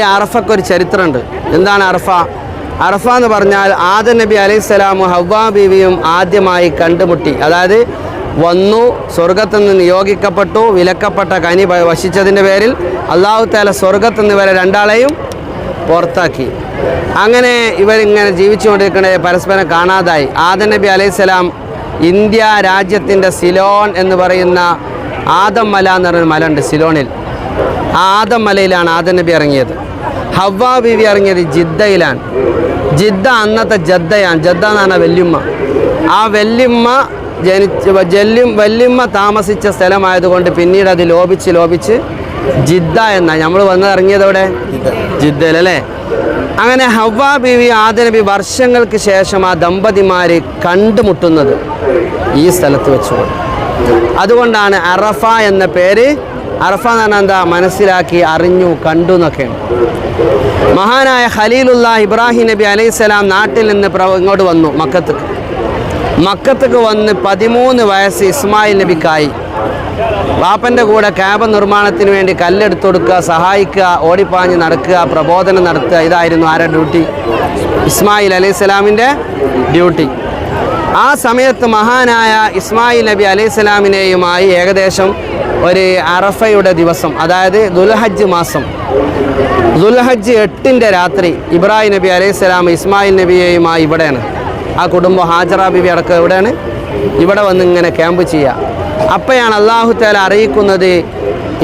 ഈ അറഫക്ക് ഒരു ചരിത്രമുണ്ട്. എന്താണ് അറഫ? അറഫ എന്ന് പറഞ്ഞാൽ ആദ നബി അലൈഹി ഹവ്വ ബീവിയും ആദ്യമായി കണ്ടുമുട്ടി. അതായത് വന്നു സ്വർഗത്തിൽ നിന്ന് നിയോഗിക്കപ്പെട്ടു വിലക്കപ്പെട്ട കനി വശിച്ചതിന്റെ പേരിൽ അള്ളാഹു താല സ്വർഗത്തു നിന്ന് വരെ രണ്ടാളെയും പുറത്താക്കി. അങ്ങനെ ഇവരിങ്ങനെ ജീവിച്ചുകൊണ്ടിരിക്കണേ പരസ്പരം കാണാതായി. ആദ നബി അലൈഹി സ്വലാം ഇന്ത്യ രാജ്യത്തിന്റെ സിലോൺ എന്ന് പറയുന്ന ആദം മല എന്ന് പറയുന്ന മല ഉണ്ട് സിലോണിൽ. ആദം മലയിലാണ് ആദം നബി ഇറങ്ങിയത്. ഹവ്വ ബീവി ഇറങ്ങിയത് ജിദ്ദയിലാണ്. ജിദ്ദ അന്നത്തെ ജദ്ദയാണ്. ജദ്ദ എന്ന് പറഞ്ഞ ആ വല്യമ്മ ജനിച്ച് ജല്ലും വല്യമ്മ താമസിച്ച സ്ഥലമായതുകൊണ്ട് പിന്നീട് അത് ലോപിച്ച് ലോപിച്ച് ജിദ്ദ എന്ന. നമ്മൾ വന്ന് ഇറങ്ങിയത് അവിടെ ജിദ്ദയിൽ അങ്ങനെ ഹവ്വ ബീവി ആദനബി വർഷങ്ങൾക്ക് ശേഷം ആ ദമ്പതിമാർ കണ്ടുമുട്ടുന്നത് ഈ സ്ഥലത്ത് വെച്ചുകൊണ്ട്. അതുകൊണ്ടാണ് അറഫ എന്ന പേര് അറഫ എന്ന് മനസ്സിലാക്കി അറിഞ്ഞു കണ്ടു എന്നൊക്കെയാണ് മഹാനായ ഖലീലുള്ള ഇബ്രാഹിം നബി അലൈഹിസ്സലാം നാട്ടിൽ നിന്ന് ഇങ്ങോട്ട് വന്നു മക്കത്തേക്ക്. മക്കത്തേക്ക് വന്ന് പതിമൂന്ന് വയസ്സ് ഇസ്മായിൽ നബിക്കായി. വാപ്പന്റെ കൂടെ ക്യാബ് നിർമ്മാണത്തിന് വേണ്ടി കല്ലെടുത്ത് കൊടുക്കുക സഹായിക്കുക ഓടിപ്പാഞ്ഞ് നടക്കുക പ്രബോധനം നടത്തുക ഇതായിരുന്നു ആരുടെ ഡ്യൂട്ടി? ഇസ്മായിൽ അലൈഹി സ്വലാമിന്റെ ഡ്യൂട്ടി. ആ സമയത്ത് മഹാനായ ഇസ്മായിൽ നബി അലൈഹി സ്വലാമിനെയുമായി ഏകദേശം ഒരു അറഫയുടെ ദിവസം അതായത് ദുൽഹജ്ജ് മാസം. ദുൽഹജ്ജ് എട്ടിന്റെ രാത്രി ഇബ്രാഹിം നബി അലൈഹിസ്സലാം ഇസ്മായിൽ നബിയെയുമായി ഇവിടെയാണ്. ആ കുടുംബം ഹാജറ ബിബി അടക്കം എവിടെയാണ്? ഇവിടെ വന്ന് ഇങ്ങനെ ക്യാമ്പ് ചെയ്യുക അപ്പോഴാണ് അള്ളാഹു താല അറിയിക്കുന്നത്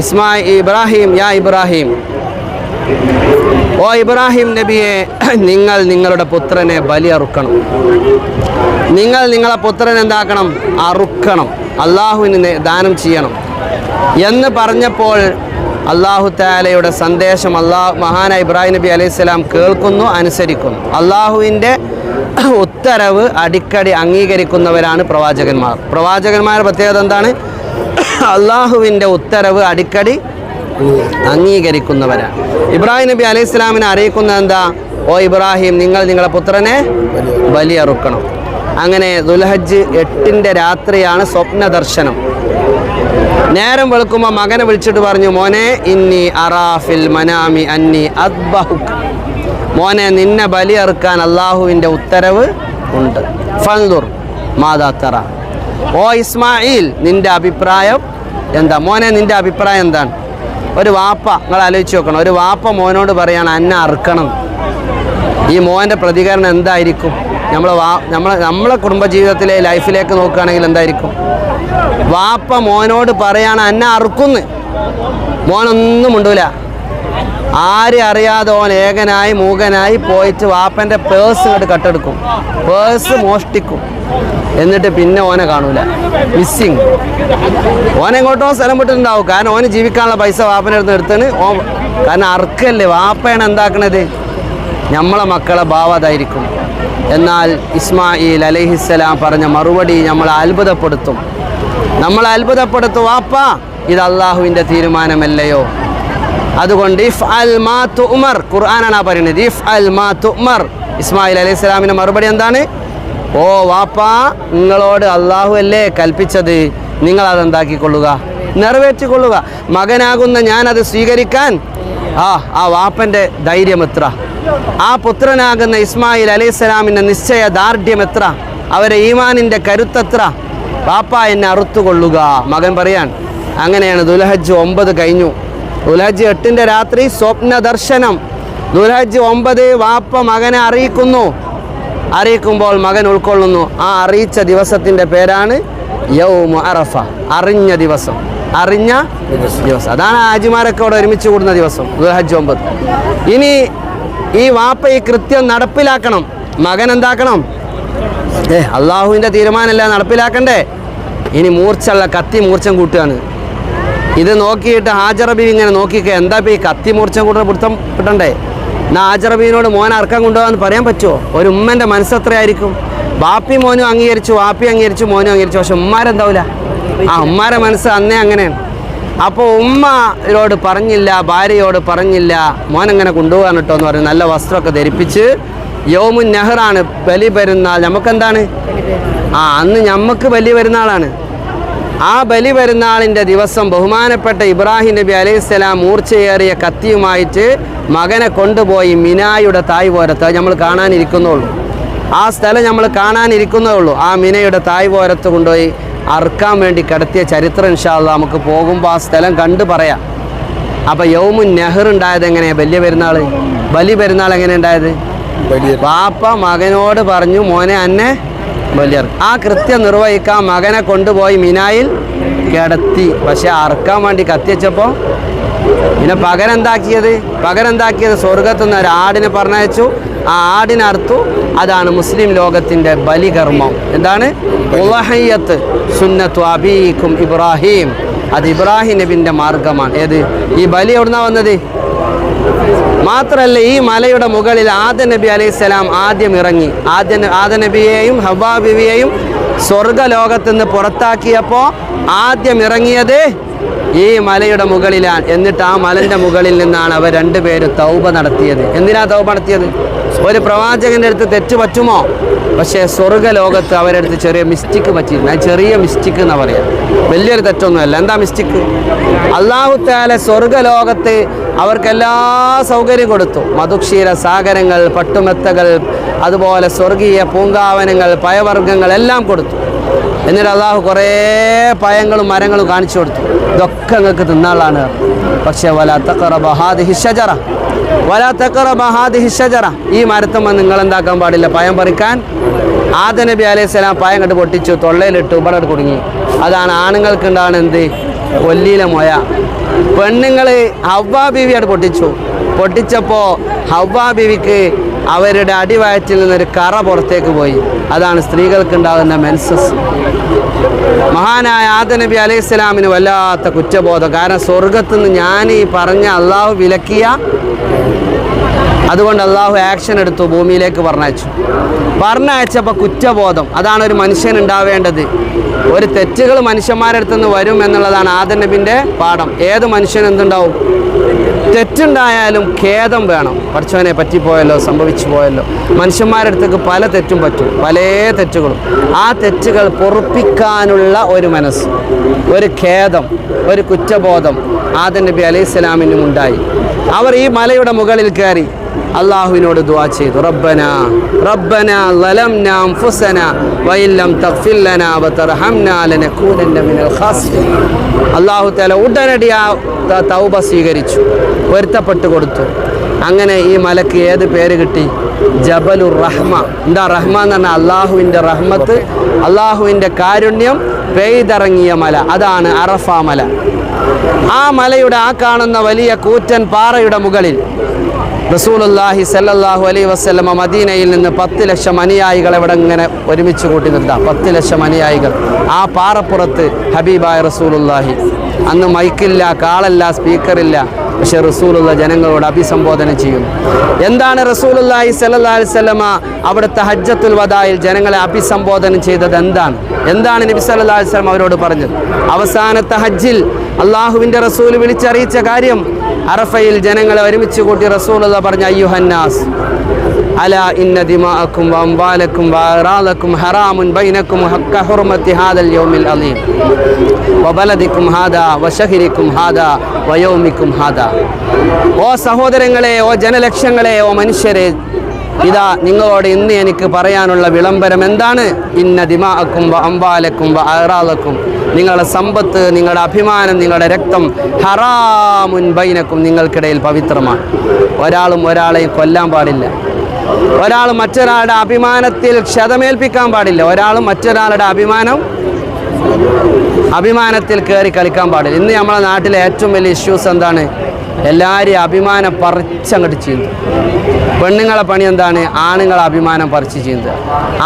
ഇസ്മാ ഇബ്രാഹിം യാ ഇബ്രാഹിം. ഓ ഇബ്രാഹിം നബിയെ നിങ്ങൾ നിങ്ങളുടെ പുത്രനെ ബലി അറുക്കണം. നിങ്ങൾ നിങ്ങളെ പുത്രൻ എന്താക്കണം? അറുക്കണം. അള്ളാഹുവിന് ദാനം ചെയ്യണം. എന്ന് പറഞ്ഞപ്പോൾ അള്ളാഹു താലയുടെ സന്ദേശം അള്ളാഹു മഹാന ഇബ്രാഹിം നബി അലൈഹി സ്വലാം കേൾക്കുന്നു അനുസരിക്കുന്നു. അള്ളാഹുവിന്റെ ഉത്തരവ് അടിക്കടി അംഗീകരിക്കുന്നവരാണ് പ്രവാചകന്മാർ. പ്രവാചകന്മാരുടെ പ്രത്യേകത എന്താണ്? അള്ളാഹുവിന്റെ ഉത്തരവ് അടിക്കടി അംഗീകരിക്കുന്നവരാണ്. ഇബ്രാഹിം നബി അലൈഹി സ്വലാമിനെ അറിയിക്കുന്നത് എന്താ? ഓ ഇബ്രാഹിം നിങ്ങൾ നിങ്ങളുടെ പുത്രനെ ബലിയറുക്കണം അങ്ങനെ ദുൽഹജ്ജ് എട്ടിന്റെ രാത്രിയാണ് സ്വപ്ന ദർശനം നേരം വെളുക്കുമ്പോൾ മകനെ വിളിച്ചിട്ട് പറഞ്ഞു മോനെ ഇന്നി അറാഫിൽ മനാമി അന്നി അദ്ബഹു മോനെ നിന്നെ ബലി ബലിയറുക്കാൻ അള്ളാഹുവിന്റെ ഉത്തരവ് ഉണ്ട്. ഫൻദുർ മാതാത്തറ ഓ ഇസ്മായിൽ നിന്റെ അഭിപ്രായം എന്താ? മോനെ നിന്റെ അഭിപ്രായം എന്താണ്? ഒരു വാപ്പ. നിങ്ങൾ ആലോചിച്ച് നോക്കണം. ഒരു വാപ്പ മോനോട് പറയാണ് അന്നെ അറുക്കണം. ഈ മോന്റെ പ്രതികരണം എന്തായിരിക്കും? നമ്മൾ വാ നമ്മളെ നമ്മളെ കുടുംബജീവിതത്തിലെ ലൈഫിലേക്ക് നോക്കുകയാണെങ്കിൽ എന്തായിരിക്കും? വാപ്പ മോനോട് പറയാണ് അന്നെ അറുക്കുന്ന്. മോനൊന്നും ഉണ്ടൂല ആരും അറിയാതെ ഓൻ ഏകനായി മൂകനായി പോയിട്ട് വാപ്പന്റെ പേഴ്സ് ഇങ്ങോട്ട് കട്ടെടുക്കും. പേഴ്സ് മോഷ്ടിക്കും. എന്നിട്ട് പിന്നെ ഓനെ കാണൂല. മിസ്സിങ് ഓനെ എങ്ങോട്ടോ സ്ഥലം വിട്ടിട്ടുണ്ടാവും. കാരണം ഓന് ജീവിക്കാനുള്ള പൈസ വാപ്പന്റെ അടുത്ത് എടുത്തിന് ഓ കാരണം അർക്കല്ലേ വാപ്പയാണ് എന്താക്കണത്? നമ്മളെ മക്കളെ ഭാവതായിരിക്കും എന്നാൽ ഇസ്മായിൽ അലഹിസ്സലാം പറഞ്ഞ മറുപടി നമ്മളെ അത്ഭുതപ്പെടുത്തും. നമ്മളെ അത്ഭുതപ്പെടുത്തു. വാപ്പാ ഇത് അള്ളാഹുവിന്റെ തീരുമാനമല്ലയോ? അതുകൊണ്ട് ഇഫ് അൽ മാ തുമർ ഖുർആനാണ് പറയുന്നത്. ഇഫ് അൽ മാ തുമർ ഇസ്മായിൽ അലൈഹി സ്വലാമിന്റെ മറുപടി എന്താണ്? ഓ വാപ്പാ നിങ്ങളോട് അള്ളാഹു അല്ലേ കൽപ്പിച്ചത്? നിങ്ങൾ അതെന്താക്കിക്കൊള്ളുക? നിറവേറ്റിക്കൊള്ളുക. മകനാകുന്ന ഞാനത് സ്വീകരിക്കാൻ ആ ആ വാപ്പന്റെ ധൈര്യം എത്ര? ആ പുത്രനാകുന്ന ഇസ്മായിൽ അലൈഹി സ്വലാമിന്റെ നിശ്ചയ ദാർഢ്യം എത്ര? അവരെ ഈമാനിന്റെ കരുത്തത്ര വാപ്പ എന്നെ അറുത്തുകൊള്ളുക. മകൻ പറയാൻ അങ്ങനെയാണ്. ദുൽഹജ് ഒമ്പത് കഴിഞ്ഞു. ദുൽഹജ് എട്ടിന്റെ രാത്രി സ്വപ്ന ദർശനം. ദുൽഹജ് ഒമ്പത് വാപ്പ മകനെ അറിയിക്കുന്നു. അറിയിക്കുമ്പോൾ മകൻ ഉൾക്കൊള്ളുന്നു. ആ അറിയിച്ച ദിവസത്തിന്റെ പേരാണ് യൗമു അറഫ. അറിഞ്ഞ ദിവസം. അറിഞ്ഞ ദിവസം. അതാണ് ആജിമാരൊക്കെ അവിടെ ഒരുമിച്ച് കൂടുന്ന ദിവസം ദുൽഹജ് ഒമ്പത്. ഇനി ഈ വാപ്പ ഈ കൃത്യം നടപ്പിലാക്കണം. മകൻ എന്താക്കണം? ഏ അള്ളാഹുവിന്റെ തീരുമാനമല്ല നടപ്പിലാക്കണ്ടേ? ഇനി മൂർച്ചള്ള കത്തി മൂർച്ചം കൂട്ടുകയാണ്. ഇത് നോക്കിയിട്ട് ഹാജറബി ഇങ്ങനെ നോക്കിക്കുക എന്താ ഇപ്പം ഈ കത്തി മൂർച്ചം കൂട്ടുന്ന പിടുത്തം കിട്ടണ്ടേ? എന്നാ ഹാജറബീനോട് മോനെ അർക്കം കൊണ്ടുപോകാന്ന് പറയാൻ പറ്റുമോ ഒരു ഉമ്മന്റെ മനസ്സെത്രയായിരിക്കും ബാപ്പി മോനും അംഗീകരിച്ചു വാപ്പി അംഗീകരിച്ചു മോനും അംഗീകരിച്ചു പക്ഷെ ഉമ്മാരെന്താവില്ല ആ ഉമ്മാരെ മനസ്സ് അന്നേ അങ്ങനെയാണ്. അപ്പോൾ ഉമ്മയോട് പറഞ്ഞില്ല ഭാര്യയോട് പറഞ്ഞില്ല മോനെങ്ങനെ കൊണ്ടുപോകാൻ കേട്ടോ എന്ന് പറയും നല്ല വസ്ത്രമൊക്കെ ധരിപ്പിച്ച് യോമുൻ നെഹ്റാണ് ബലി പെരുന്നാൾ നമുക്കെന്താണ്? ആ അന്ന് നമുക്ക് ബലി പെരുന്നാളാണ് ആ ബലി പെരുന്നാളിന്റെ ദിവസം ബഹുമാനപ്പെട്ട ഇബ്രാഹിം നബി അലൈഹിസ്സലാം മൂർച്ചയേറിയ കത്തിയുമായിട്ട് മകനെ കൊണ്ടുപോയി മിനായുടെ തായ് പോരത്ത് നമ്മൾ കാണാനിരിക്കുന്നുള്ളൂ ആ സ്ഥലം നമ്മൾ കാണാനിരിക്കുന്നേ ഉള്ളൂ ആ മിനയുടെ തായ് പോരത്ത് കൊണ്ടുപോയി അറുക്കാൻ വേണ്ടി കിടത്തിയ ചരിത്രം ഇൻഷാല്ല നമുക്ക് പോകുമ്പോൾ ആ സ്ഥലം കണ്ടു പറയാം. അപ്പോൾ യൗമു നെഹ്റുണ്ടായത് എങ്ങനെയാണ് വലിയ പെരുന്നാൾ ബലി പെരുന്നാൾ എങ്ങനെ ഉണ്ടായത്? പാപ്പ മകനോട് പറഞ്ഞു മോനെ അന്നെ വലിയ ആ കൃത്യം നിർവഹിക്കാൻ മകനെ കൊണ്ടുപോയി മിനായിൽ കിടത്തി. പക്ഷെ അറക്കാൻ വേണ്ടി കത്തിച്ചപ്പോൾ പിന്നെ പകരെന്താക്കിയത് പകരെന്താക്കിയത് സ്വർഗത്തു നിന്ന് ഒരു ആടിനെ പറഞ്ഞയച്ചു. ആ ആടിനർത്തു അതാണ് മുസ്ലിം ലോകത്തിന്റെ ബലികർമ്മം. എന്താണ്? ഉളഹയ്യത്ത് സുന്നത്തു അബീഖും ഇബ്രാഹിം. അത് ഇബ്രാഹിം നബിന്റെ മാർഗമാണ്. ഏത്? ഈ ബലി എവിടുന്നാ വന്നത്? മാത്രല്ല ഈ മലയുടെ മുകളിൽ ആദ നബി അലൈഹി സ്വലാം ആദ്യം ഇറങ്ങി. ആദ്യ ആദ നബിയെയും ഹവാ ബിവിയെയും സ്വർഗലോകത്തു നിന്ന് പുറത്താക്കിയപ്പോൾ ആദ്യം ഇറങ്ങിയത് ഈ മലയുടെ മുകളിലാണ്. എന്നിട്ട് ആ മലന്റെ മുകളിൽ നിന്നാണ് അവർ രണ്ടുപേരും തൗബ നടത്തിയത്. എന്തിനാ തൗബ നടത്തിയത്? ഒരു പ്രവാചകന്റെ അടുത്ത് തെറ്റ് പറ്റുമോ? പക്ഷേ സ്വർഗലോകത്ത് അവരുടെ അടുത്ത് ചെറിയ മിസ്റ്റേക്ക് പറ്റിയിരുന്നു അത് ചെറിയ മിസ്റ്റേക്ക് എന്ന് പറയാം. വലിയൊരു തെറ്റൊന്നുമല്ല. എന്താ മിസ്റ്റേക്ക്? അള്ളാഹു താല സ്വർഗലോകത്ത് അവർക്ക് എല്ലാ സൗകര്യം കൊടുത്തു. മധുക്ഷീര സാഗരങ്ങൾ പട്ടുമെത്തകൾ അതുപോലെ സ്വർഗീയ പൂങ്കാവനങ്ങൾ പയവർഗങ്ങൾ എല്ലാം കൊടുത്തു. എന്നിട്ട് അള്ളാഹു കുറേ പയങ്ങളും മരങ്ങളും കാണിച്ചു കൊടുത്തു. ഇതൊക്കെ നിങ്ങൾക്ക് തിന്നാളാണ് പക്ഷേ വല തക്കറ ബഹാദ് ഹിഷജറ വല തക്കറ ബഹാദ് ഹിഷജറ ഈ മരത്തുമ്പോൾ നിങ്ങൾ എന്താക്കാൻ പാടില്ല? പയം പറിക്കാൻ. ആദ്യ നബി അലൈഹി സ്വലാം പയം കണ്ട് പൊട്ടിച്ചു തൊള്ളയിലിട്ട് ഇവിടെ കുടുങ്ങി. അതാണ് ആണുങ്ങൾക്ക് ഉണ്ടാകുന്ന എന്ത്? കൊല്ലിയിലെ മൊയ. പെണ്ണുങ്ങൾ ഹവ്വാ ബീവിയാണ് പൊട്ടിച്ചു. പൊട്ടിച്ചപ്പോൾ ഹവ്വാ ബീവിക്ക് അവരുടെ അടിവയറ്റിൽ നിന്നൊരു കറ പുറത്തേക്ക് പോയി. അതാണ് സ്ത്രീകൾക്ക് ഉണ്ടാകുന്ന മെൻസസ്. മഹാനായ ആദ നബി അലൈഹി സ്വലാമിന് വല്ലാത്ത കുറ്റബോധം. കാരണം സ്വർഗത്തുനിന്ന് ഞാൻ ഈ പറഞ്ഞ അള്ളാഹു വിലക്കിയ അതുകൊണ്ട് അള്ളാഹു ആക്ഷൻ എടുത്തു ഭൂമിയിലേക്ക് പറഞ്ഞയച്ചു. പറഞ്ഞയച്ചപ്പോൾ കുറ്റബോധം. അതാണ് ഒരു മനുഷ്യൻ ഉണ്ടാവേണ്ടത്. ഒരു തെറ്റുകൾ മനുഷ്യന്മാരുടെ അടുത്ത് നിന്ന് വരും എന്നുള്ളതാണ് ആദൻ നബിന്റെ പാഠം. ഏത് മനുഷ്യൻ എന്തുണ്ടാവും? തെറ്റുണ്ടായാലും ഖേദം വേണം. പഠിച്ചവനെ പറ്റിപ്പോയല്ലോ സംഭവിച്ചു പോയല്ലോ. മനുഷ്യന്മാരുടെ അടുത്തേക്ക് പല തെറ്റും പറ്റും. പല തെറ്റുകളും. ആ തെറ്റുകൾ പൊറുപ്പിക്കാനുള്ള ഒരു മനസ്സ് ഒരു ഖേദം ഒരു കുറ്റബോധം ആദൻ നബി അലൈഹി സ്വലാമിനും ഉണ്ടായി. അവർ ഈ മലയുടെ മുകളിൽ കയറി അള്ളാഹുവിനോട് ദുആ ചെയ്തു. റബ്ബന റബ്ബന ലലംന അൻഫുസന വഇല്ലം തഗ്ഫിർ ലനാ വതർഹംന ലനകൂനന്ന മിനൽ ഖാസിരീൻ. അള്ളാഹു തആല ഉടനടി ആ തൗബ സ്വീകരിച്ചു പൊരുത്തപ്പെട്ട് കൊടുത്തു. അങ്ങനെ ഈ മലക്ക് ഏത് പേര് കിട്ടി? ജബലുർ റഹ്മ. എന്താ റഹ്മ എന്ന് പറഞ്ഞാൽ അള്ളാഹുവിന്റെ റഹ്മത്ത് അള്ളാഹുവിന്റെ കാരുണ്യം പെയ്തിറങ്ങിയ മല. അതാണ് അറഫ മല. ആ മലയുടെ ആ കാണുന്ന വലിയ കൂറ്റൻ പാറയുടെ മുകളിൽ റസൂലുല്ലാഹി സല്ലല്ലാഹു അലൈ വസ്ലമ മദീനയിൽ നിന്ന് പത്ത് ലക്ഷം അനുയായികൾ ഇവിടെ ഇങ്ങനെ ഒരുമിച്ച് കൂട്ടി നിർത്താം. പത്ത് ലക്ഷം അനുയായികൾ. ആ പാറപ്പുറത്ത് ഹബീബായ റസൂലുല്ലാഹി അന്ന് മൈക്കില്ല കാളല്ല സ്പീക്കറില്ല. പക്ഷേ റസൂലുള്ള ജനങ്ങളോട് അഭിസംബോധന ചെയ്യുന്നു. എന്താണ് റസൂലുല്ലാഹി അലൈഹി വസല്ലമ അവിടുത്തെ ഹജ്ജത്തുൽ വദായിൽ ജനങ്ങളെ അഭിസംബോധന ചെയ്തത് എന്താണ്? എന്താണ് നബി സല്ലാ അലൈഹി വസല്ലം അവരോട് പറഞ്ഞത്? അവസാനത്തെ ഹജ്ജിൽ അള്ളാഹുവിന്റെ റസൂൽ വിളിച്ചറിയിച്ച കാര്യം അറഫയിൽ ജനങ്ങളെ ഒരുമിച്ച് കൂട്ടി റസൂലുള്ള പറഞ്ഞ അയ്യുഹന്നാസ് അല ഇന്ന ദിമാഅക്കും വംബാലക്കും വഅറാദക്കും ഹറാമുൻ ബൈനക്കും ഹക്ക ഹുർമത്തി ഹാദൽ യൗമിൽ അലീം വബലദിക്കും ഹാദാ വശഹിരിക്കും ഹാദാ വയോമിക്കും ഹാദാ. ഓ സഹോദരങ്ങളെ ഓ ജനലക്ഷങ്ങളെ ഓ മനുഷ്യരെ ഇതാ നിങ്ങളോട് ഇന്ന് എനിക്ക് പറയാനുള്ള വിളംബരം എന്താണ്? ഇന്ന അംബാലക്കും വ അറാലക്കും നിങ്ങളുടെ സമ്പത്ത് നിങ്ങളുടെ അഭിമാനം നിങ്ങളുടെ രക്തം ഹറാമുൻ ബൈനക്കും നിങ്ങൾക്കിടയിൽ പവിത്രമാണ്. ഒരാളും ഒരാളെയും കൊല്ലാൻ പാടില്ല. ഒരാൾ മറ്റൊരാളുടെ അഭിമാനത്തിൽ ക്ഷതമേൽപ്പിക്കാൻ പാടില്ല. ഒരാളും മറ്റൊരാളുടെ അഭിമാനം അഭിമാനത്തിൽ കയറി കളിക്കാൻ പാടില്ല. ഇന്ന് നമ്മളെ നാട്ടിലെ ഏറ്റവും വലിയ ഇഷ്യൂസ് എന്താണ്? എല്ലാവരെയും അഭിമാനം പറിച്ചങ്ങോട്ട് ചെയ്യുന്നു പെണ്ണുങ്ങളെ പണി എന്താണ്? ആണുങ്ങളെ അഭിമാനം പറിച്ച് ചെയ്യുന്നത്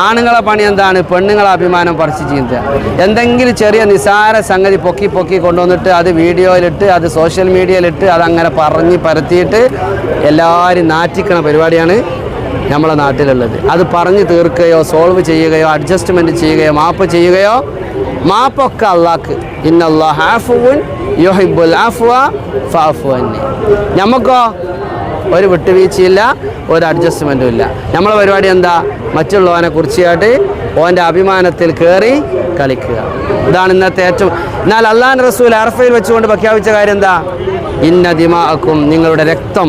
ആണുങ്ങളെ പണി എന്താണ്? പെണ്ണുങ്ങളെ അഭിമാനം പറിച്ച് ചെയ്യുന്നത് എന്തെങ്കിലും ചെറിയ നിസാര സംഗതി പൊക്കി പൊക്കി കൊണ്ടുവന്നിട്ട് അത് വീഡിയോയിലിട്ട് അത് സോഷ്യൽ മീഡിയയിലിട്ട് അതങ്ങനെ പറഞ്ഞ് പരത്തിയിട്ട് എല്ലാവരും നാറ്റിക്കണ പരിപാടിയാണ് നമ്മളെ നാട്ടിലുള്ളത്. അത് പറഞ്ഞു തീർക്കുകയോ സോൾവ് ചെയ്യുകയോ അഡ്ജസ്റ്റ്മെന്റ് ചെയ്യുകയോ മാപ്പ് ചെയ്യുകയോ മാപ്പൊക്കെ അള്ളാക്ക്. ഇന്നല്ലാഹുൻ യുഹിബുൽ ആഫുവ ഫാഫു തന്നെ നമുക്കോ ഒരു വിട്ടുവീഴ്ചയില്ല ഒരു അഡ്ജസ്റ്റ്മെന്റും ഇല്ല. നമ്മളെ പരിപാടി എന്താ? മറ്റുള്ളവനെ കുറിച്ചായിട്ട് ഓന്റെ അഭിമാനത്തിൽ കയറി കളിക്കുക. ഇതാണ് ഇന്നത്തെ ഏറ്റവും എന്നാൽ അള്ളാൻ റസൂൽ അറഫയിൽ വെച്ചുകൊണ്ട് പ്രഖ്യാപിച്ച കാര്യം എന്താ? ഇന്ന ദിമാക്കും നിങ്ങളുടെ രക്തം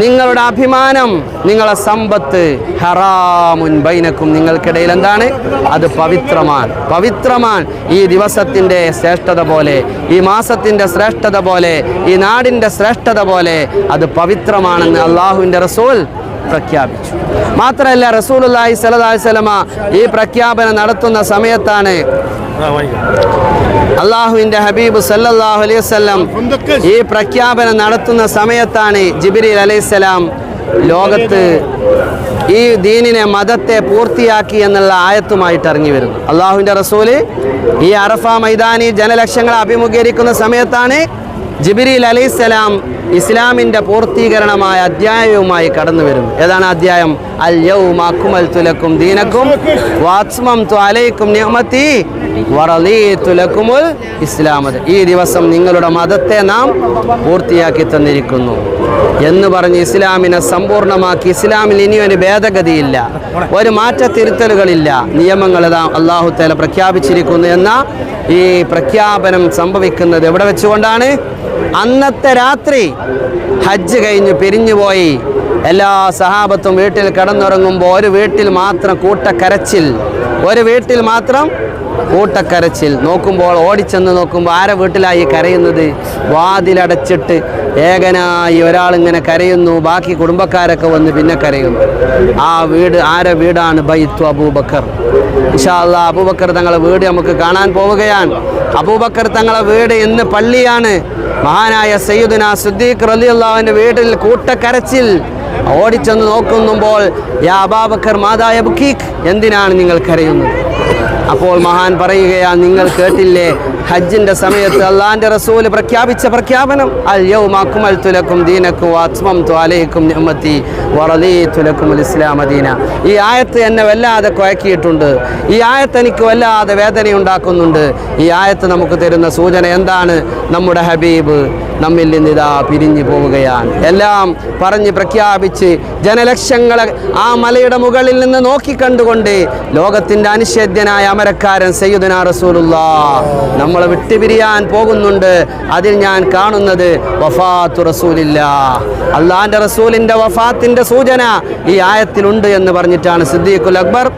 നിങ്ങളുടെ അഭിമാനം നിങ്ങളെ സമ്പത്ത് ഹറാമുൻ ബൈനക്കും. നിങ്ങൾക്കിടയിൽ എന്താണ്? അത് പവിത്രമാണ്. പവിത്രമാണ്. ഈ ദിവസത്തിന്റെ ശ്രേഷ്ഠത പോലെ ഈ മാസത്തിന്റെ ശ്രേഷ്ഠത പോലെ ഈ നാടിന്റെ ശ്രേഷ്ഠത പോലെ അത് പവിത്രമാണെന്ന് അള്ളാഹുവിന്റെ റസൂൽ പ്രഖ്യാപിച്ചു. മാത്രമല്ല റസൂലുള്ളാഹി സ്വല്ലല്ലാഹി സലഹ് വസല്ലമ ഈ പ്രഖ്യാപനം നടത്തുന്ന സമയത്താണ് അള്ളാഹുവിന്റെ ഹബീബ് സല്ലാഹു അലൈഹി ഈ പ്രഖ്യാപനം നടത്തുന്ന സമയത്താണ് ജിബ്രീൽ അലൈഹിസ്സലാം ലോകത്ത് ഈ ദീനിനെ മതത്തെ പൂർത്തിയാക്കി എന്നുള്ള ആയത്തുമായിട്ട് ഇറങ്ങി വരുന്നു അള്ളാഹുവിന്റെ റസൂൽ ഈ അറഫ മൈതാനി ജനലക്ഷങ്ങളെ അഭിമുഖീകരിക്കുന്ന സമയത്താണ് ജിബിരിൽ അലൈഹിസ്സലാം ഇസ്ലാമിന്റെ പൂർത്തീകരണമായ അധ്യായവുമായി കടന്നു വരുന്നു ഏതാണ് അധ്യായം? അൽ യൗമ അക്മൽതു ലക്കും ദീനക്കും വാത്മംതു അലൈക്കും നിഅമതി ഇസ്ലാമത്. ഈ ദിവസം നിങ്ങളുടെ മതത്തെ നാം പൂർത്തിയാക്കി തന്നിരിക്കുന്നു. എന്ന് പറഞ്ഞ് ഇസ്ലാമിനെ സമ്പൂർണമാക്കി ഇസ്ലാമിൽ ഇനി ഒരു ഭേദഗതിയില്ല ഒരു മാറ്റത്തിരുത്തലുകളില്ല. നിയമങ്ങൾ അള്ളാഹു തല പ്രഖ്യാപിച്ചിരിക്കുന്നു എന്ന ഈ പ്രഖ്യാപനം സംഭവിക്കുന്നത് എവിടെ വെച്ചുകൊണ്ടാണ്? അന്നത്തെ രാത്രി ഹജ്ജ് കഴിഞ്ഞ് പിരിഞ്ഞുപോയി എല്ലാ സഹാബത്തും വീട്ടിൽ കിടന്നുറങ്ങുമ്പോൾ ഒരു വീട്ടിൽ മാത്രം കൂട്ടക്കരച്ചിൽ ഒരു വീട്ടിൽ മാത്രം കൂട്ടക്കരച്ചിൽ. നോക്കുമ്പോൾ ഓടിച്ചെന്ന് നോക്കുമ്പോൾ ആരെ വീട്ടിലായി കരയുന്നത്? വാതിലടച്ചിട്ട് ഏകനായി ഒരാളിങ്ങനെ കരയുന്നു. ബാക്കി കുടുംബക്കാരൊക്കെ വന്ന് പിന്നെ കരയുന്നു. ആ വീട് ആരെ വീടാണ്? ബൈത്തു അബൂബക്കർ. ഇഷാള്ള അബൂബക്കർ തങ്ങളെ വീട് നമുക്ക് കാണാൻ പോവുകയാണ്. അബൂബക്കർ തങ്ങളെ വീട് ഇന്ന് പള്ളിയാണ്. മഹാനായ സയ്യിദുന റലിയുള്ളാവിന്റെ വീട്ടിൽ കൂട്ടക്കരച്ചിൽ. ഓടിച്ചെന്ന് നോക്കുമ്പോൾ യാ അബാബക്കർ മാതായ ബുക്കീഖ് എന്തിനാണ് നിങ്ങൾ കരയുന്നത്? അപ്പോൾ മഹാൻ പറയുകയാണ് നിങ്ങൾ കേട്ടില്ലേ? ഹജ്ജിന്റെ സമയത്ത് അള്ളാന്റെ റസൂൽ പ്രഖ്യാപിച്ച പ്രഖ്യാപനം അൽ തുലക്കും ദീനക്കും ആത്മം അലൈക്കും നിഅമതി വറദീതു ലക്കും അൽ ഇസ്ലാമ ദീന. ഈ ആയത്ത് എന്നെ വല്ലാതെ കുഴക്കിയിട്ടുണ്ട് ഈ ആയത്ത് എനിക്ക് വല്ലാതെ വേദനയുണ്ടാക്കുന്നുണ്ട്. ഈ ആയത്ത് നമുക്ക് തരുന്ന സൂചന എന്താണ്? നമ്മുടെ ഹബീബ് നമ്മിൽ നിന്നിതാ പിരിഞ്ഞു പോവുകയാണ്. എല്ലാം പറഞ്ഞ് പ്രഖ്യാപിച്ച് ജനലക്ഷങ്ങളെ ആ മലയുടെ മുകളിൽ നിന്ന് നോക്കിക്കണ്ടുകൊണ്ട് ലോകത്തിന്റെ അനിഷേധ്യനായ അമരക്കാരൻ സയ്യുദന റസൂലുള്ള. നമ്മളെ വിട്ടുപിരിയാൻ പോകുന്നുണ്ട്. അതിൽ ഞാൻ കാണുന്നത് വഫാത്തു റസൂലില്ല. അള്ളാന്റെ റസൂലിന്റെ വഫാത്തിന്റെ സൂചന ഈ ആയത്തിലുണ്ട് എന്ന് പറഞ്ഞിട്ടാണ് സിദ്ദീഖുൽ അക്ബർ.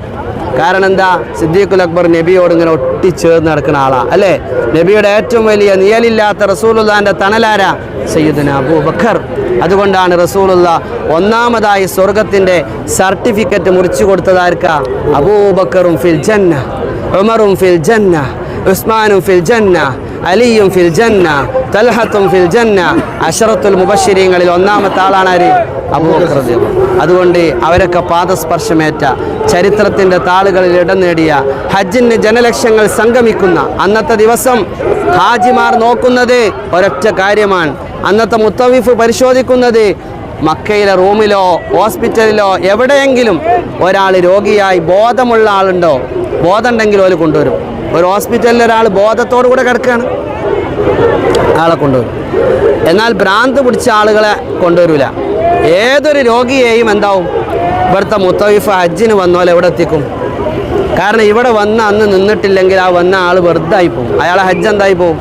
കാരണം എന്താ? സിദ്ദീഖുൽ അക്ബർ നബിയോട് ഇങ്ങനെ ഒട്ടിച്ചേർന്ന് നടക്കുന്ന ആളാ. അല്ലേ? നബിയുടെ ഏറ്റവും വലിയ നിയലില്ലാത്ത റസൂലുള്ളാന്റെ തണലാര സയ്യിദുന അബൂബക്കർ. അതുകൊണ്ടാണ് റസൂലുള്ള ഒന്നാമതായി സ്വർഗത്തിന്റെ സർട്ടിഫിക്കറ്റ് മുറിച്ചു കൊടുത്തതായിരിക്കാം അബൂബക്കറും ഫിൽ ജന്ന. ഉമറും ഫിൽ ജന്ന ഉസ്മാനും ഫിൽ ജന്ന അലിയും ഫിൽ ജന്ന തൽഹത്തും ഫിൽ ജന്ന അഷറത്തുൽ മുബശ്ശിരീങ്ങളിൽ ഒന്നാമത്തെ ആളാണ് ആര് അൻഹു. അതുകൊണ്ട് അവരൊക്കെ പാദസ്പർശമേറ്റ ചരിത്രത്തിന്റെ താളുകളിൽ ഇടം നേടിയ ഹജ്ജിന് ജനലക്ഷങ്ങൾ സംഗമിക്കുന്ന അന്നത്തെ ദിവസം ഹാജിമാർ നോക്കുന്നത് ഒരൊറ്റ കാര്യമാണ് അന്നത്തെ മുത്തവിഫ് പരിശോധിക്കുന്നത് മക്കയിലെ റൂമിലോ ഹോസ്പിറ്റലിലോ എവിടെയെങ്കിലും ഒരാൾ രോഗിയായി ബോധമുള്ള ആളുണ്ടോ? ബോധമുണ്ടെങ്കിൽ അവർ കൊണ്ടുവരും. ഒരു ഹോസ്പിറ്റലിൽ ഒരാൾ ബോധത്തോടു കൂടെ കിടക്കുകയാണ്. ആളെ കൊണ്ടുവരും. എന്നാൽ ഭ്രാന്ത് പിടിച്ച ആളുകളെ കൊണ്ടുവരില്ല ഏതൊരു രോഗിയെയും എന്താവും? ഇവിടുത്തെ മുത്തവിഫ് ഹജ്ജിന് വന്നോലെ എവിടെ എത്തിക്കും? കാരണം ഇവിടെ വന്ന് അന്ന് നിന്നിട്ടില്ലെങ്കിൽ ആ വന്ന ആൾ വെറുതായി പോകും അയാളെ ഹജ്ജ് എന്തായി പോകും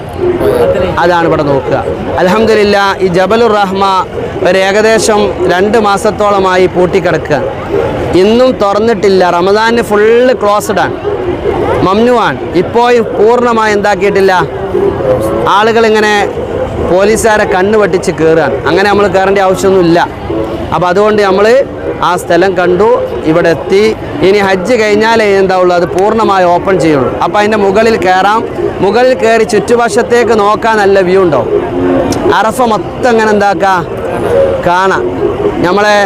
അതാണ് ഇവിടെ നോക്കുക. അലഹമില്ല ഈ ജബലുർ റഹ്മ ഒരു ഏകദേശം രണ്ട് മാസത്തോളമായി പൂട്ടിക്കിടക്കുക. ഇന്നും തുറന്നിട്ടില്ല. റമദാന് ഫുള്ള് ക്ലോസ്ഡ് ആണ്. മംനുവാണ്. ഇപ്പോഴും പൂർണമായി എന്താക്കിയിട്ടില്ല? ആളുകളിങ്ങനെ പോലീസുകാരെ കണ്ണ് വെട്ടിച്ച് കയറുകയാണ് അങ്ങനെ നമ്മൾ കയറേണ്ട ആവശ്യമൊന്നുമില്ല. അപ്പോൾ അതുകൊണ്ട് നമ്മൾ ആ സ്ഥലം കണ്ടു ഇവിടെ എത്തി. ഇനി ഹജ്ജ് കഴിഞ്ഞാലേ എന്താവുള്ളൂ അത് പൂർണമായി ഓപ്പൺ ചെയ്യുള്ളൂ. അപ്പോൾ അതിന്റെ മുകളിൽ കയറാം മുകളിൽ കയറി ചുറ്റുവശത്തേക്ക് നോക്കാൻ നല്ല വ്യൂ ഉണ്ടാവും അറഫ മൊത്തം അങ്ങനെ എന്താക്കാം? കാണാം. നമ്മളെ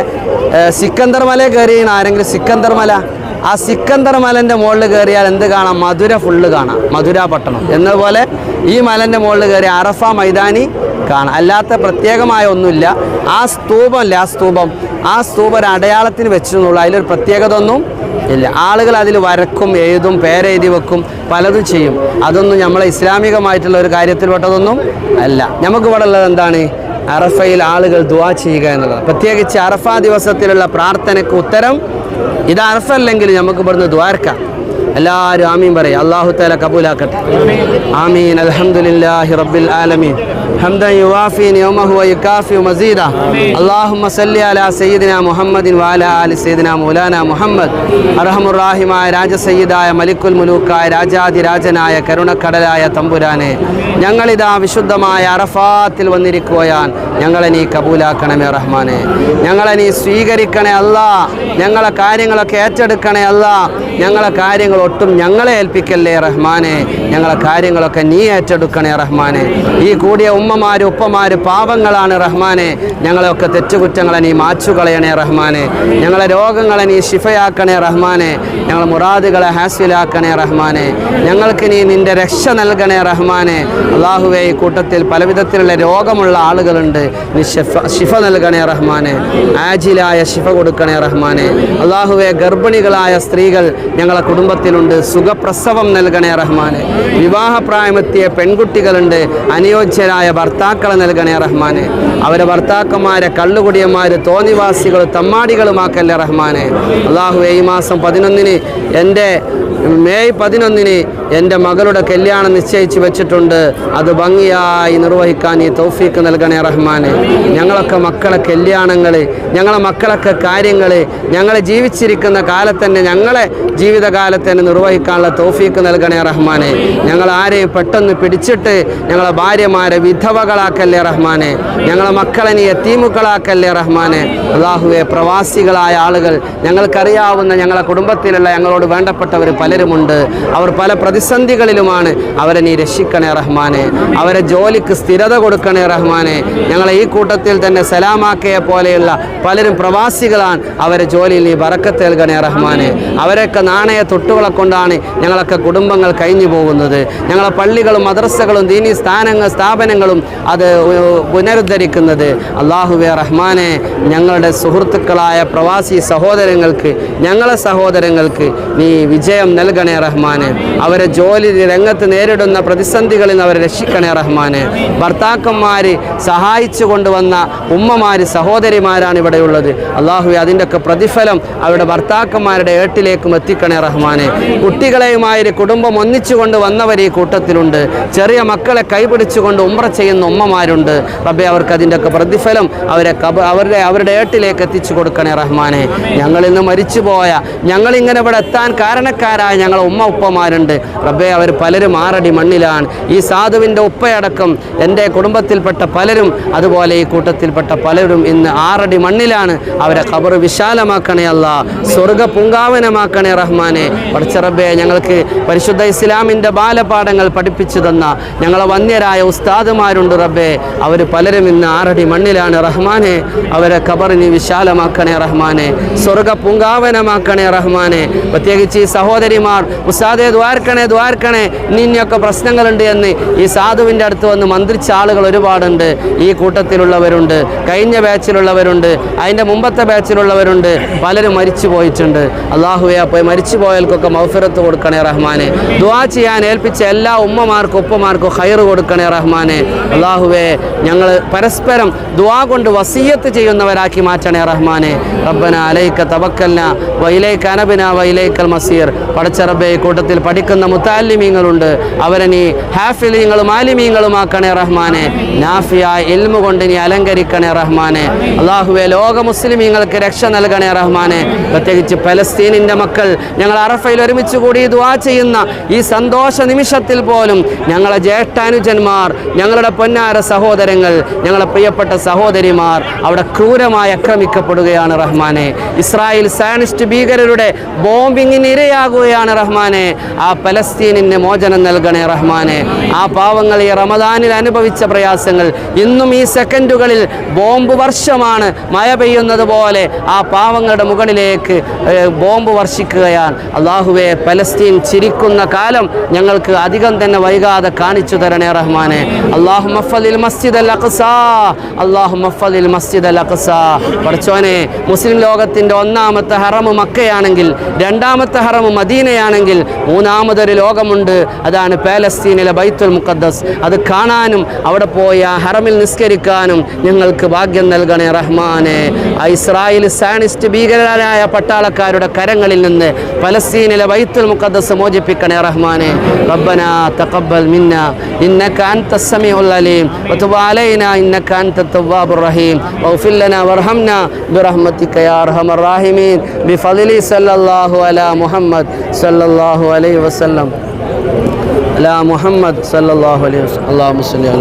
സിക്കന്ദർ മല കയറിയാണ് ആരെങ്കിലും സിക്കന്ദർ മല? ആ സിക്കന്ദർ മലന്റെ മുകളിൽ കയറിയാൽ എന്ത് കാണാം? മധുര ഫുള്ള് കാണാം. മധുര പട്ടണം. എന്നതുപോലെ ഈ മലന്റെ മുകളിൽ കയറി അറഫ മൈതാനി കാണാം. അല്ലാത്ത പ്രത്യേകമായ ഒന്നുമില്ല. ആ സ്തൂപമല്ലേ? ആ സ്തൂപം. ആ സ്തൂപം ഒരു അടയാളത്തിന് വെച്ചെന്നുള്ളൂ അതിലൊരു പ്രത്യേകത ഒന്നും ഇല്ല. ആളുകൾ അതിൽ വരക്കും എഴുതും പേരെഴുതി വെക്കും പലതും ചെയ്യും. അതൊന്നും നമ്മളെ ഇസ്ലാമികമായിട്ടുള്ള ഒരു കാര്യത്തിൽപ്പെട്ടതൊന്നും അല്ല. നമുക്ക് ഇവിടെ ഉള്ളത് എന്താണ്? അറഫയിൽ ആളുകൾ ദുവാ ചെയ്യുക എന്നുള്ളത് പ്രത്യേകിച്ച് അറഫ ദിവസത്തിലുള്ള പ്രാർത്ഥനയ്ക്ക് ഉത്തരം ഇത് അറഫല്ലെങ്കിൽ നമുക്ക് ഇവിടുന്ന് ദ്വാരക്കാം എല്ലാവരും ആമീൻ പറയും അള്ളാഹു താല കബൂലാക്കട്ടെ ആമീൻ അൽഹംദുലില്ലാഹി റബ്ബിൽ ആലമീൻ حمدا يوافي يومه ويكافئ مزيدا اللهم صل على سيدنا محمد وعلى آل سيدنا مولانا മുഹമ്മദ് അർഹമുറാഹിമായ രാജസയ്യിദായ മലിക്കുൽ മുലൂക്കായ രാജാതിരാജനായ കരുണക്കടലായ തമ്പുരാനെ ഞങ്ങളിതാ വിശുദ്ധമായ അറഫാത്തിൽ വന്നിരിക്കുകയാണ് ഞങ്ങളെ നീ കബൂലാക്കണമേ റഹ്മാനെ ഞങ്ങളെ നീ സ്വീകരിക്കണേ അല്ല ഞങ്ങളെ കാര്യങ്ങളൊക്കെ ഏറ്റെടുക്കണേ അല്ല ഞങ്ങളെ കാര്യങ്ങൾ ഒട്ടും ഞങ്ങളെ ഏൽപ്പിക്കല്ലേ റഹ്മാനെ? ഞങ്ങളെ കാര്യങ്ങളൊക്കെ നീ ഏറ്റെടുക്കണേ റഹ്മാനെ. ഈ കൂടിയ ഉമ്മമാര് ഉപ്പമാര് പാപങ്ങളാണ് റഹ്മാനെ. ഞങ്ങളെയൊക്കെ തെറ്റുകുറ്റങ്ങളെ നീ മാച്ചുകളയണേ റഹ്മാനെ. ഞങ്ങളെ രോഗങ്ങളെ നീ ശിഫയാക്കണേ റഹ്മാനെ. ഞങ്ങൾ മുറാദുകളെ ഹാസ്യലാക്കണേ റഹ്മാനെ. ഞങ്ങൾക്ക് നീ നിന്റെ രക്ഷ നൽകണേ റഹ്മാനെ. അള്ളാഹുവെ ഈ കൂട്ടത്തിൽ പലവിധത്തിലുള്ള രോഗമുള്ള ആളുകളുണ്ട്. നീ ഷിഫ ശിഫ നൽകണേ റഹ്മാനെ. ആജിലായ ശിഫ കൊടുക്കണേ റഹ്മാനെ. അള്ളാഹുവെ ഗർഭിണികളായ സ്ത്രീകൾ ഞങ്ങളെ കുടുംബത്തിലുണ്ട് സുഖപ്രസവം നൽകണേ റഹ്മാനെ. വിവാഹപ്രായമെത്തിയ പെൺകുട്ടികളുണ്ട്. അനുയോജ്യരായ ഭർത്താക്കളെ നൽകണേ റഹ്മാനെ. അവരെ ഭർത്താക്കന്മാരെ കള്ളുകുടിയന്മാർ തോന്നിവാസികൾ തമ്മാടികളുമാക്കല്ലേ റഹ്മാനെ. അള്ളാഹു ഈ മാസം പതിനൊന്നിന് എന്റെ മെയ് പതിനൊന്നിന് എന്റെ മകളുടെ കല്യാണം നിശ്ചയിച്ചു വെച്ചിട്ടുണ്ട്. അത് ഭംഗിയായി നിർവഹിക്കാൻ ഈ തൗഫീക്ക് നൽകണേ റഹ്മാനെ. ഞങ്ങളൊക്കെ മക്കളെ കല്യാണങ്ങൾ ഞങ്ങളെ മക്കളൊക്കെ കാര്യങ്ങൾ ഞങ്ങൾ ജീവിച്ചിരിക്കുന്ന കാലത്തന്നെ ഞങ്ങളെ ജീവിതകാലത്ത് തന്നെ നിർവഹിക്കാനുള്ള തോഫീക്ക് നൽകണേ റഹ്മാനെ. ഞങ്ങൾ ആരെയും പെട്ടെന്ന് പിടിച്ചിട്ട് ഞങ്ങളെ ഭാര്യമാരെ വിധവകളാക്കല്ലേ റഹ്മാനെ. ഞങ്ങളെ മക്കളെ നീ എത്തീമുക്കളാക്കല്ലേ റഹ്മാനെ. അള്ളാഹുവെ പ്രവാസികളായ ആളുകൾ ഞങ്ങൾക്കറിയാവുന്ന ഞങ്ങളെ കുടുംബത്തിലുള്ള ഞങ്ങളോട് വേണ്ടപ്പെട്ടവർ പലരുമുണ്ട്. അവർ പല പ്രതിസന്ധികളിലുമാണ് അവരെ നീ രക്ഷിക്കണേ റഹ്മാനെ. അവരെ ജോലിക്ക് സ്ഥിരത കൊടുക്കണേ റഹ്മാനെ. ഞങ്ങളെ ഈ കൂട്ടത്തിൽ തന്നെ സലാമാക്കയെ പോലെയുള്ള പലരും പ്രവാസികളാണ്. അവരെ ജോലിയിൽ നീ ബറക്കത്ത് നൽകണേ റഹ്മാനെ. അവരൊക്കെ നാണയ തൊട്ടുകളെ കൊണ്ടാണ് ഞങ്ങളൊക്കെ കുടുംബങ്ങൾ കഴിഞ്ഞു പോകുന്നത്. ഞങ്ങളെ പള്ളികളും മദ്രസകളും ദീനി സ്ഥാനങ്ങൾ സ്ഥാപനങ്ങളും അത് പുനരുദ്ധരിക്കുന്നത്. അള്ളാഹുബെ റഹ്മാനെ ഞങ്ങളുടെ സുഹൃത്തുക്കളായ പ്രവാസി സഹോദരങ്ങൾക്ക് ഞങ്ങളെ സഹോദരങ്ങൾക്ക് നീ വിജയം നൽകണേ റഹ്മാനെ. അവരെ ജോലി രംഗത്ത് നേരിടുന്ന പ്രതിസന്ധികളിൽ നിന്ന് അവരെ രക്ഷിക്കണേ റഹ്മാനെ. ഭർത്താക്കന്മാർ സഹായിച്ചു കൊണ്ടുവന്ന ഉമ്മമാർ സഹോദരിമാരാണ് ഇവിടെയുള്ളത്. അള്ളാഹു അതിന്റെയൊക്കെ പ്രതിഫലം അവരുടെ ഭർത്താക്കന്മാരുടെ ഏട്ടിലേക്കും എത്തിക്കണേ റഹ്മാനെ. കുട്ടികളെയുമായി കുടുംബം ഒന്നിച്ചുകൊണ്ട് വന്നവർ ഈ കൂട്ടത്തിലുണ്ട്. ചെറിയ മക്കളെ കൈപിടിച്ചുകൊണ്ട് ഉമ്ര ചെയ്യുന്ന ഉമ്മമാരുണ്ട്. റബ്ബെ അവർക്ക് അതിന്റെയൊക്കെ പ്രതിഫലം അവരെ കബ അവരുടെ അവരുടെ ഏട്ടിലേക്ക് എത്തിച്ചു കൊടുക്കണേ റഹ്മാനെ. ഞങ്ങൾ ഇന്ന് മരിച്ചുപോയ ഞങ്ങളിങ്ങനെ ഇവിടെ എത്താൻ കാരണക്കാരായ ഞങ്ങളെ ഉമ്മ ഉപ്പമാരുണ്ട്. റബ്ബെ അവർ പലരും ആറടി മണ്ണിലാണ്. ഈ സാധുവിന്റെ ഉപ്പയടക്കം എന്റെ കുടുംബത്തിൽപ്പെട്ട പലരും അതുപോലെ ഈ കൂട്ടത്തിൽപ്പെട്ട പലരും ഇന്ന് ആറടി മണ്ണിലാണ്. അവരെ ഖബർ വിശാലമാക്കണേ അല്ല സ്വർഗ പുങ്കാവനമാക്കണേ റഹ്മാനെ. പഠിച്ച റബ്ബെ ഞങ്ങൾക്ക് പരിശുദ്ധ ഇസ്ലാമിന്റെ ബാലപാഠങ്ങൾ പഠിപ്പിച്ചു തന്ന ഞങ്ങളെ വന്യരായ ഉസ്താദുമാരുണ്ട് റബ്ബെ. അവർ പലരും ഇന്ന് ആറടി മണ്ണിലാണ്. റഹ്മാനെ അവരെ കബറിന് വിശാലമാക്കണേ റഹ്മാനെ. സ്വർഗ പൂങ്കാവനമാക്കണേ റഹ്മാനെ. പ്രത്യേകിച്ച് ഈ സഹോദരിമാർ ഉസ്താദെ ദ്വാർക്കണേ ദ്വാർക്കണേ നിന്നൊക്കെ പ്രശ്നങ്ങളുണ്ട് എന്ന് ഈ സാധുവിന്റെ അടുത്ത് വന്ന് മന്ത്രിച്ച ആളുകൾ ഒരുപാടുണ്ട്. ഈ കൂട്ടത്തിലുള്ളവരുണ്ട് കഴിഞ്ഞ ബാച്ചിലുള്ളവരുണ്ട് അതിന്റെ മുമ്പത്തെ ബാച്ചിലുള്ളവരുണ്ട്. പലരും മരിച്ചു പോയിട്ടുണ്ട് അള്ളാഹുവെ അപ്പോൾ മരിച്ചു പോയവർക്കൊക്കെ മൗഫിറത്ത് കൊടുക്കണേ റഹ്മാനെ. ദുആ ചെയ്യാൻ ഏൽപ്പിച്ച എല്ലാ ഉമ്മമാർക്കും ഉപ്പമാർക്കും ഹൈർ കൊടുക്കണേ റഹ്മാനെ. അള്ളാഹുവേ ഞങ്ങൾ പരസ്പരം ദുആ കൊണ്ട് വസീയത്ത് ചെയ്യുന്നവരാക്കി മാറ്റണേ റഹ്മാനെ. റബ്ബന അലൈക്ക തവക്കൽന വൈലൈക്ക അനബിന വൈലൈക്കൽ മസീർ. പടച്ച റബ്ബെ ഈ കൂട്ടത്തിൽ പഠിക്കുന്ന മുത്താലിമീങ്ങളുണ്ട്. അവരെ നീ ഹാഫിലിങ്ങളും ആലിമീങ്ങളുമാക്കണേ റഹ്മാനെ. നാഫിയായ ഇൽമു കൊണ്ട് നീ അലങ്കരിക്കണേ റഹ്മാനെ. അള്ളാഹുവെ ലോക മുസ്ലിമീങ്ങൾക്ക് രക്ഷ നൽകണേ റഹ്മാനെ. പ്രത്യേകിച്ച് പലസ്തീനിന്റെ മക്കൾ ഞങ്ങൾ അറഫയിൽ ഒരുമിച്ച് കൂടി ദുആ ചെയ്യുന്ന ഈ സന്തോഷ നിമിഷത്തിൽ പോലും ഞങ്ങളെ ജ്യേഷ്ഠാനുജന്മാർ ഞങ്ങളുടെ പൊന്നാര സഹോദരങ്ങൾ ഞങ്ങളെ പ്രിയപ്പെട്ട സഹോദരിമാർ അവിടെ ക്രൂരമായി ആക്രമിക്കപ്പെടുകയാണ് റഹ്മാനെ. ഇസ്രായേൽ സയനിസ്റ്റ് ഭീകരരുടെ ബോംബിങ്ങിന് ഇരയാകുകയാണ് റഹ്മാനെ. ആ പലസ്തീനിന് മോചനം നൽകണേ റഹ്മാനെ. ആ പാവങ്ങൾ ഈ റമദാനിൽ അനുഭവിച്ച പ്രയാസങ്ങൾ ഇന്നും ഈ സെക്കൻഡുകളിൽ ബോംബ് വർഷമാണ് മഴ പെയ്യുന്നത് പോലെ ആ പാവങ്ങളുടെ മുകളിലേക്ക് ബോംബ് വർഷിക്കുകയാണ്. അള്ളാഹുവെ പലസ്തീൻ ചിരിക്കുന്ന കാലം ഞങ്ങൾക്ക് അധികം തന്നെ വൈകാതെ കാണിച്ചു തരണേ റഹ്മാനെ. അള്ളാഹു മഫലിൽ മസ്ജിദ് അള്ളാഹു മഫലിൽ മസ്ജിദ് പഠിച്ചോനെ മുസ്ലിം ലോകത്തിന്റെ ഒന്നാമത്തെ ഹറമ് മക്കയാണെങ്കിൽ രണ്ടാമത്തെ ഹറമ് മദീനയാണെങ്കിൽ മൂന്നാമതൊരു ലോകമുണ്ട്. അതാണ് പാലസ്തീനിലെ ബൈത്തുൽ മുഖദ്ദസ്. അത് കാണാനും അവിടെ പോയി ആ ഹറമിൽ നിസ്കരിക്കാനും ഞങ്ങൾക്ക് ഭാഗ്യം നൽകണേ റഹ്മാനെ. ഇസ്രായേൽ സാനിസ്റ്റ് ഭീകരരായ പട്ടാളക്കാരുടെ കരങ്ങളിൽ നിന്ന് പലസ്തീനിലെ إلى بيت المقدس موجبكنا يا رحمن. ربنا تقبل منا. إنك أنت السميع العليم. وتب علينا. إنك أنت التواب الرحيم. واغفر لنا وارحمنا. برحمتك يا أرحم الراحمين. بفضل صلى الله على محمد صلى الله عليه وسلم. على محمد صلى الله عليه وسلم. اللهم صل على